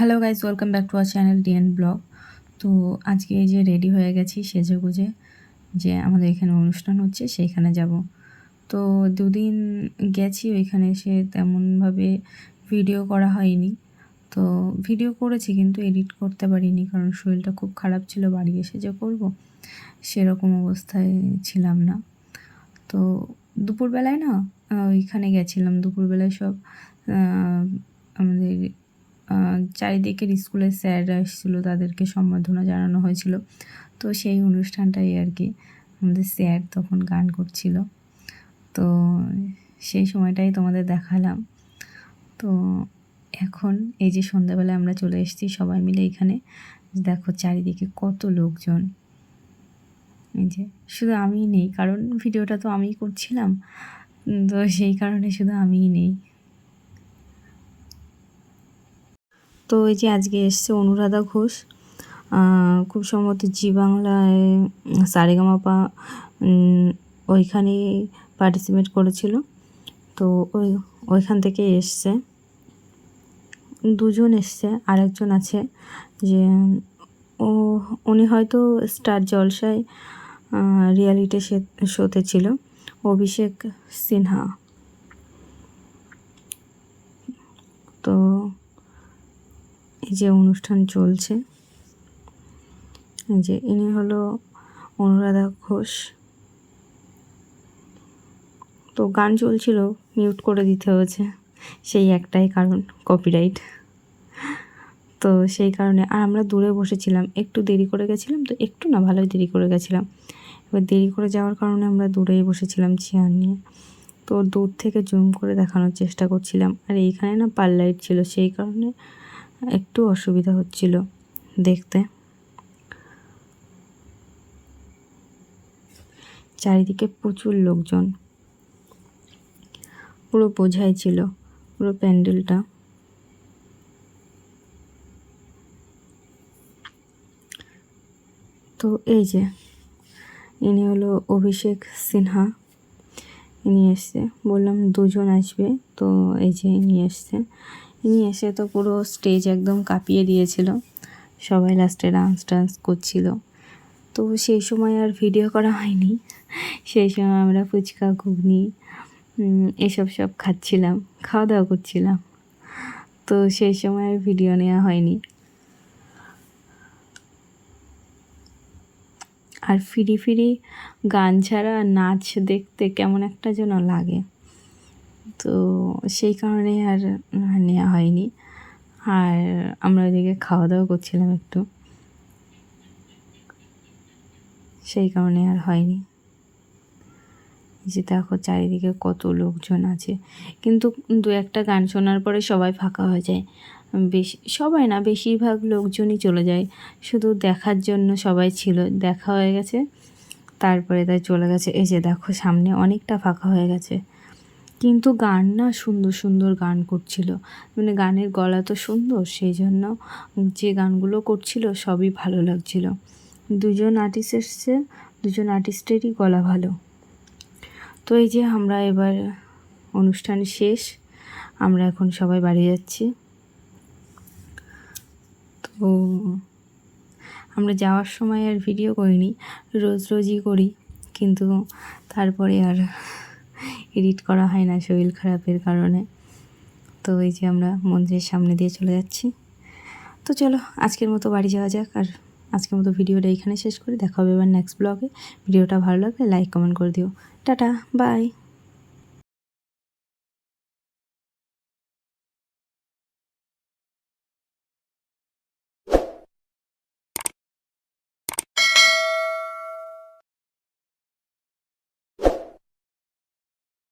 Hello guys welcome back to our channel DN blog. তো আজকে এই যে রেডি হয়ে গেছি সেজে গুজে যে আমাদের এখানে অনুষ্ঠান হচ্ছে, সেইখানে যাব। তো দুদিন গেছি, ওইখানে এসে তেমনভাবে ভিডিও করা হয়নি। তো ভিডিও করেছি কিন্তু এডিট করতে পারিনি, কারণ শরীরটা খুব খারাপ ছিল, বাড়ি এসে যে করব সেরকম অবস্থায় ছিলাম না। তো দুপুরবেলায় না ওইখানে গেছিলাম। দুপুরবেলায় সব আমাদের চারিদিকের স্কুলের স্যাররা এসেছিল, তাদেরকে সম্বর্ধনা জানানো হয়েছিল। তো সেই অনুষ্ঠানটাই আর কি আমাদের স্যার তখন গান করছিল। তো সেই সময়টাই তোমাদের দেখালাম। তো এখন এই যে সন্ধ্যাবেলায় আমরা চলে এসেছি সবাই মিলে এখানে, দেখো চারিদিকে কত লোকজন। এই যে শুধু আমিই নেই, কারণ ভিডিওটা তো আমিই করছিলাম। তো সেই কারণে শুধু আমিই নেই। তো এই যে আজকে এসছে অনুরাধা ঘোষ খুব সম্ভবত জি বাংলায় সারেগামাপা ওইখানে পার্টিসিপেট করেছিল। তো ওই, ওইখান থেকে এসছে। দুজন এসছে, আরেকজন আছে যে, ও, উনি হয়তো স্টার জলসায় রিয়ালিটি শোতে ছিল। অভিষেক সিনহা তো এই যে অনুষ্ঠান চলছে। যে ইনি হলো অনুরাধা ঘোষ। তো গান চলছিল মিউট করে দিতে হয়েছে। সেই একটাই কারণ কপিরাইট তো সেই কারণে আর আমরা দূরে বসেছিলাম, একটু দেরি করে গেছিলাম তো একটু না, ভালোই দেরি করে গেছিলাম। এবার দেরি করে যাওয়ার কারণে আমরা দূরেই বসেছিলাম চেয়ার নিয়ে। তো দূর থেকে জুম করে দেখানোর চেষ্টা করছিলাম। আর এইখানে না পার লাইট ছিল, সেই কারণে একটু অসুবিধা হচ্ছিল দেখতে। চারিদিকে প্রচুর লোকজন। পুরো বোঝাই ছিল, পুরো প্যান্ডেলটা। তো এই যে, ইনি হলো অভিষেক সিনহা। ইনি এসছে, বললাম দুজন আসবে, তো এই যে ইনি এসছে ইনি এসে তো পুরো স্টেজ একদম কাঁপিয়ে দিয়েছিল। সবাই লাস্টে ডান্স টান্স করছিল। তো সেই সময় আর ভিডিও করা হয়নি। সেই সময় আমরা ফুচকা, ঘুগনি এসব সব খাচ্ছিলাম, খাওয়া দাওয়া করছিলাম। তো সেই সময় আর ভিডিও নেওয়া হয়নি। আর ফিরি ফিরি গান ছাড়া নাচ দেখতে কেমন একটা যেন লাগে। তো সেই কারণে আর নেওয়া হয়নি। আর আমরা ওইদিকে খাওয়া দাওয়া করছিলাম একটু। সেই কারণে আর হয়নি। যে দেখো চারিদিকে কত লোকজন আছে। কিন্তু দু একটা গান শোনার পরে সবাই ফাঁকা হয়ে যায়। বেশি, সবাই না, বেশিরভাগ লোকজনই চলে যায়। শুধু দেখার জন্য সবাই ছিল। দেখা হয়ে গেছে, তারপরে তাই চলে গেছে। এই যে দেখো সামনে অনেকটা ফাঁকা হয়ে গেছে। কিন্তু গান না সুন্দর সুন্দর গান করছিল। মানে গানের গলা তো সুন্দর, সেই জন্য যে গানগুলো করছিল সবই ভালো লাগছিল। দুজন আর্টিস্ট এসছে, দুজন আর্টিস্টেরই গলা ভালো। তো এই যে আমরা এবার অনুষ্ঠান শেষ, আমরা এখন সবাই বাড়ি যাচ্ছি। তো আমরা যাওয়ার সময় আর ভিডিও করিনি, রোজ রোজই করি, কিন্তু তারপরে আর এডিট করা হয় না শরীর খারাপের কারণে। তো এই যে আমরা মন্দিরের সামনে দিয়ে চলে যাচ্ছি। তো চলো আজকের মতো বাড়ি যাওয়া যাক আর আজকের মতো ভিডিওটা এখানে শেষ করি। দেখা হবে এবার নেক্সট ব্লগে ভিডিওটা ভালো লাগলে লাইক কমেন্ট করে দিও। Tata bye